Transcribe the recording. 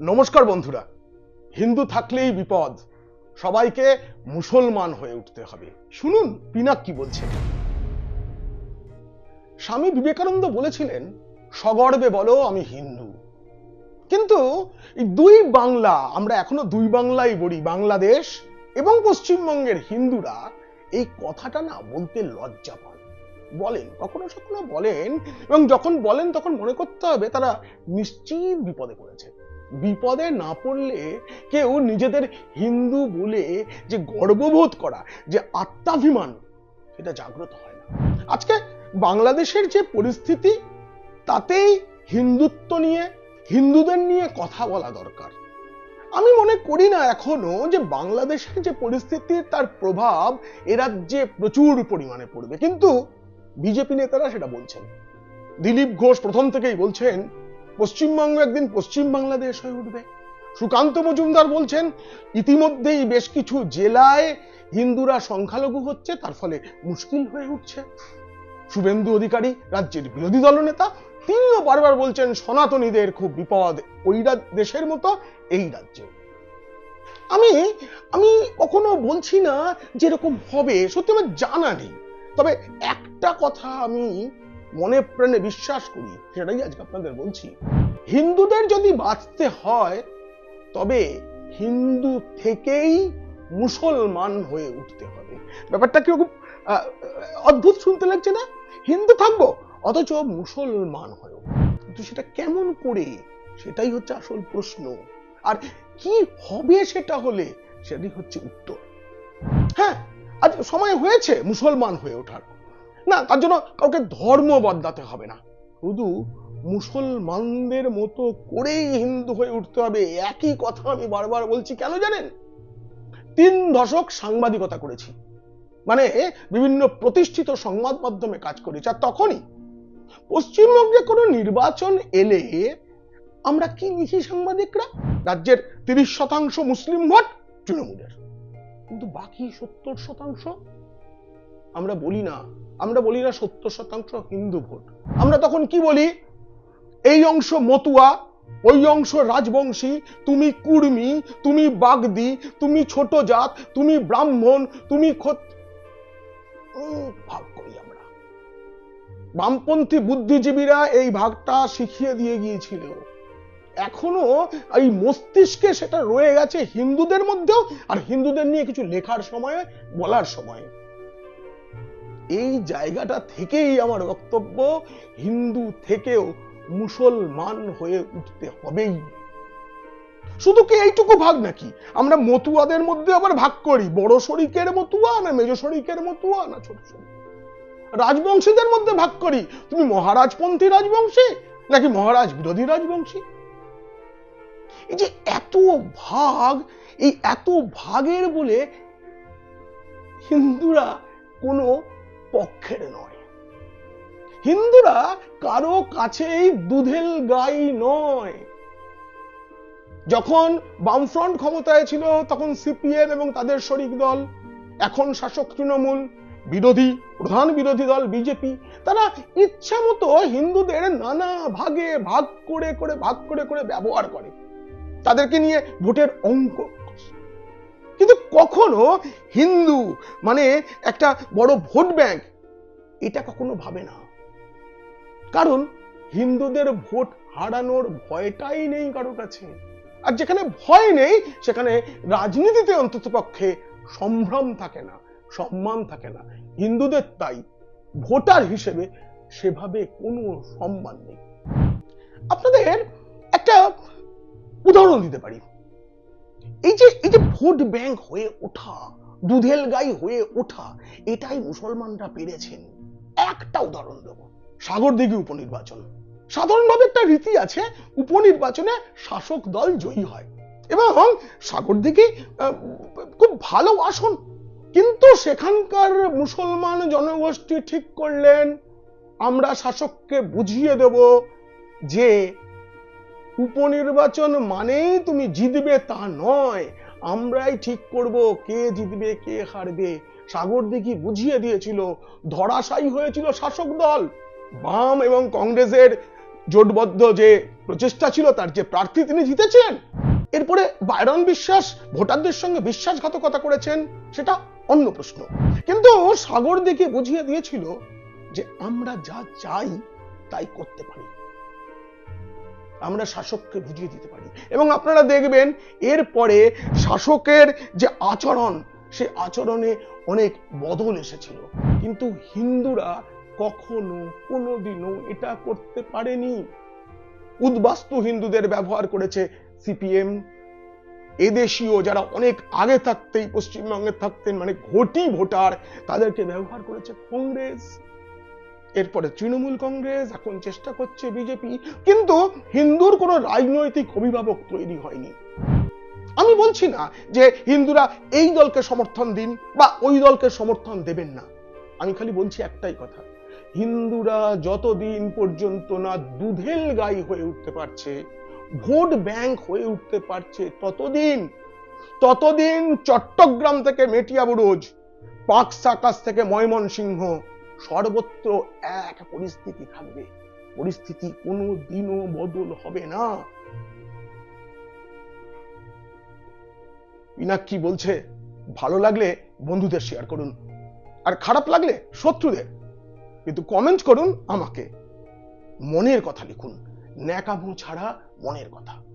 নমস্কার বন্ধুরা। হিন্দু থাকলেই বিপদ। সবাইকে মুসলমান হয়ে উঠতে হবে। শুনুন, পিনাক কি বলছেন স্বামী বিবেকানন্দ বলেছিলেন, সগর্বে বলো, আমি হিন্দু। কিন্তু দুই বাংলা, আমরা এখনও দুই বাংলাই বলি, বাংলাদেশ এবং পশ্চিমবঙ্গের হিন্দুরা, এই কথাটা না বলতে লজ্জা পান। বলেন, কখনো কখনো বলেন, এবং যখন বলেন, তখন মনে করতে হবে তারা নিশ্চিত বিপদে পড়েছে। বিপদে না পড়লে কেউ নিজেদের হিন্দু বলে যে গর্ববোধ করা, যে আত্মাভিমান, সেটা জাগ্রত হয় না। আজকে বাংলাদেশের যে পরিস্থিতি, তাতেই হিন্দুত্ব নিয়ে, হিন্দুদের নিয়ে কথা বলা দরকার। আমি মনে করি না এখনও যে বাংলাদেশের যে পরিস্থিতি, তার প্রভাব এ রাজ্যে প্রচুর পরিমাণে পড়বে। কিন্তু বিজেপি নেতারা সেটা বলছেন। দিলীপ ঘোষ প্রথম থেকেই বলছেন পশ্চিমবঙ্গ একদিন পশ্চিম বাংলাদেশ হয়ে উঠবে। সুকান্ত মজুমদার বলছেন, ইতিমধ্যেই বেশ কিছু জেলায় হিন্দুরা সংখ্যালঘু হচ্ছে, তার ফলে মুশকিল হয়ে উঠছে। শুভেন্দু অধিকারী, রাজ্যের বিরোধী দলনেতা তিনিও বারবার বলছেন, সনাতনীদের খুব বিপদ, ওই দেশের মতো এই রাজ্যে। আমি আমি কখনো বলছি না যে এরকম হবে, সত্যি আমার জানা নেই। তবে একটা কথা আমি মনে প্রাণে বিশ্বাস করি, সেটাই আজকে আপনাদের বলছি। হিন্দুদের যদি বাঁচতে হয়, তবে হিন্দু থেকেই মুসলমান হয়ে উঠতে হবে। ব্যাপারটা কীরকম অদ্ভুত শুনতে লাগছে না? হিন্দু থাকব, অথচ মুসলমান হয়েও। কিন্তু সেটা কেমন করে? সেটাই হচ্ছে আসল প্রশ্ন। আর কি হবে সেটা হলে, সেটাই হচ্ছে উত্তর। হ্যাঁ আজ সময় হয়েছে মুসলমান হয়ে ওঠার। না, তার জন্য কাউকে ধর্ম বদলাতে হবে না। শুধু মুসলমানদের মতো করেই হিন্দু হয়ে উঠতে হবে। একই কথা আমি বারবার বলছি, কেন জানেন? তিন দশক সাংবাদিকতা করেছি। মানে বিভিন্ন প্রতিষ্ঠিত সংবাদ মাধ্যমে কাজ করেছি। আর তখনই পশ্চিমবঙ্গে কোনো নির্বাচন এলে আমরা কি লিখি সাংবাদিকরা? রাজ্যের তিরিশ শতাংশ মুসলিম ভোট তৃণমূলের। কিন্তু বাকি সত্তর শতাংশ আমরা বলি না। আমরা বলি না সত্তর শতাংশ হিন্দু ভোট। আমরা তখন কি বলি? এই অংশ মতুয়া, ওই অংশ রাজবংশী, তুমি কুর্মি, তুমি বাগদি, তুমি ছোট জাত, তুমি ব্রাহ্মণ, তুমি ভাগ করি আমরা। বামপন্থী বুদ্ধিজীবীরা এই ভাগটা শিখিয়ে দিয়ে গিয়েছিল এখনও এই মস্তিষ্কে সেটা রয়ে গেছে হিন্দুদের মধ্যেও, আর হিন্দুদের নিয়ে কিছু লেখার সময়, বলার সময়। এই জায়গাটা থেকেই আমার বক্তব্য, হিন্দু থেকেও মুসলমান হয়ে উঠতে হবেই। শুধু কি এইটুকু ভাগ নাকি? আমরা মতুয়াদের মধ্যে আবার ভাগ করি। বড় শরিকের মতুয়া না মেজ শরিকের মতুয়া না ছোট শরিক? রাজবংশীদের মধ্যে ভাগ করি। তুমি মহারাজপন্থী রাজবংশী নাকি মহারাজ বিরোধী রাজবংশী? এই যে এত ভাগ, এই এত ভাগের বলে হিন্দুরা কোনো পক্ষের নয়। হিন্দুরা কারও কাছেই দুধেল গাই নয়। যখন বামফ্রন্ট ক্ষমতায় ছিল, তখন সিপিএম এবং তাদের শরিক দল, এখন শাসক তৃণমূল, বিরোধী, প্রধান বিরোধী দল, বিজেপি, তারা ইচ্ছা মতো হিন্দুদের নানা ভাগে ভাগ করে করে, ভাগ করে করে ব্যবহার করে। তাদেরকে নিয়ে ভোটের অঙ্ক কিন্তু কখনো হিন্দু মানে একটা বড় ভোট ব্যাংক, এটা কখনো ভাবে না। কারণ হিন্দুদের ভোট হারানোর ভয়টাই নেই কারও কাছে। আর যেখানে ভয় নেই, সেখানে রাজনীতিতে অন্তত পক্ষে সম্ভ্রম থাকে না, সম্মান থাকে না। হিন্দুদের তাই ভোটার হিসেবে সেভাবে কোনো সম্মান নেই। আপনাদের একটা উদাহরণ দিতে পারি। এই যে এই যে ভোট ব্যাংক হয়ে ওঠা দুধেল গাই হয়ে ওঠা এটাই মুসলমানরা পেরেছেন। একটা উদাহরণ দেব সাগরদিঘি উপনির্বাচন। সাধারণভাবে একটা রীতি আছে উপনির্বাচনে শাসক দল জয়ী হয়। এবং সাগরদিঘি আহ, খুব ভালো আসন। কিন্তু সেখানকার মুসলমান জনগোষ্ঠী ঠিক করলেন আমরা শাসককে বুঝিয়ে দেব যে উপনির্বাচন মানেই তুমি জিতবে তা নয়। আমরাই ঠিক করব কে জিতবে, কে হারবে। সাগর দিঘি বুঝিয়ে দিয়েছিল, ধরাশায়ী হয়েছিল শাসক দল। বাম এবং কংগ্রেসের জোটবদ্ধ যে প্রচেষ্টা ছিল, তার যে প্রার্থী তিনি জিতেছেন, এরপরে বাইরন বিশ্বাস ভোটারদের সঙ্গে বিশ্বাসঘাতকতা করেছেন, সেটা অন্য প্রশ্ন। কিন্তু সাগর দেখে বুঝিয়ে দিয়েছিল যে আমরা যা চাই, তাই করতে পারি। আমরা শাসককে বুঝিয়ে দিতে পারি। এবং আপনারা দেখবেন, এরপরে শাসকের যে আচরণ সে আচরণে অনেক বদল এসেছিল। কিন্তু হিন্দুরা কখনো, কোনোদিনও এটা করতে পারেনি। উদ্বাস্তু হিন্দুদের ব্যবহার করেছে সিপিএম। এদেশীয় যারা অনেক আগে থাকতেই, পশ্চিমবঙ্গে থাকতেন মানে ঘটি ভোটার, তাদেরকে ব্যবহার করেছে কংগ্রেস। এরপরে তৃণমূল কংগ্রেস এখন চেষ্টা করছে বিজেপি, কিন্তু হিন্দুর কোনো রাজনৈতিক অভিভাবক তৈরি হয়নি। আমি বলছি না যে হিন্দুরা এই দলকে সমর্থন দিন বা ওই দলকে সমর্থন দেবেন না। আমি খালি বলছি একটাই কথা, হিন্দুরা যতদিন পর্যন্ত না দুধেল গাই হয়ে উঠতে পারছে, ভোট ব্যাংক হয়ে উঠতে পারছে, ততদিন ততদিন চট্টগ্রাম থেকে মেটিয়াবুরুজ, পাক সাকাস থেকে ময়মনসিংহ সর্বত্র এক পরিস্থিতি থাকবে। পরিস্থিতি কোনো দিনও বদল হবে না। পিনাক্ষী বলছে, ভালো লাগলে বন্ধুদের শেয়ার করুন, আর খারাপ লাগলে শত্রুদের। কিন্তু কমেন্ট করুন আমাকে। মনের কথা লিখুন, ন্যাকামো ছাড়া মনের কথা।